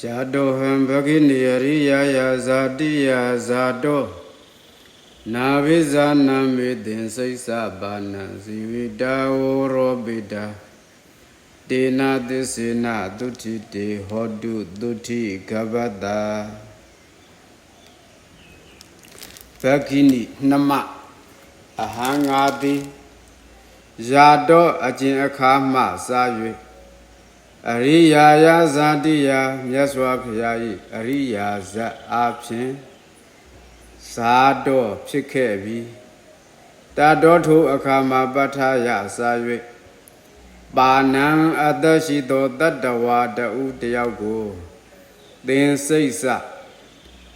ယာတောဟံဘဂိနိယရိယာယာဇာတိယာဇာတောနာဝိဇာနမေတင်စိတ်စပါဏံဇီဝိတာဝရောပိတာတေနာသစ္စေနသုတိတေဟောတုသုတိကဗတ္တာဘဂိနိနှမအဟံငါတိယာတောအကျင့်အခါမှစာ၍ အရိယာယဇာတိယမြတ်စွာဘုရား၏အရိယာဇတ်အားဖြင့်ဇာတော်ဖြစ်ခဲ့ပြီတတော်ထိုအခါမှာပဋ္ဌာယစာ၍ပါဏံအတ္တရှိသောတတ္တဝါတဥတယောက်ကိုသင်စိတ်စ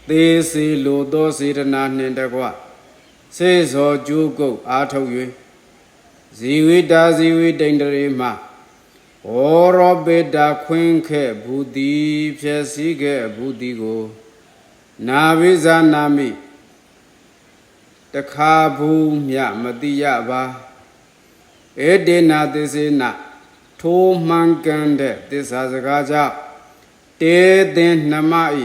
သေးစီလိုသောစေတနာနှင့်တကွစေသောကျိုးကုတ်အားထုတ်၍ဇီဝိတာဇီဝိတိန်တရေမှ ဩရောပေတာခွင်းခဲ့ဘူးသည်ဖြစ်စည်းခဲ့ဘူးသည်ကို နာဝိဇာနာမိတခါဘူးမြမတိယပါဧတေနာသစ္စေနထိုမှန်ကန်တဲ့သစ္စာစကားကြောင့်တေသင်နှမဤ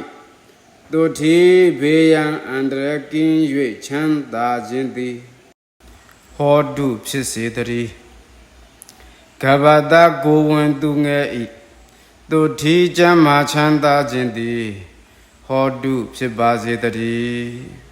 သူတိဘေယံအန္တရကင်း၍ချမ်းသာခြင်းသည်ဟောတုဖြစ်စေတည်း ကဗ္ဗတကိုဝင်သူငယ်ဤသူတိကျမ်းမာချမ်းသာခြင်းသည်ဟောတုဖြစ်ပါစေတည်း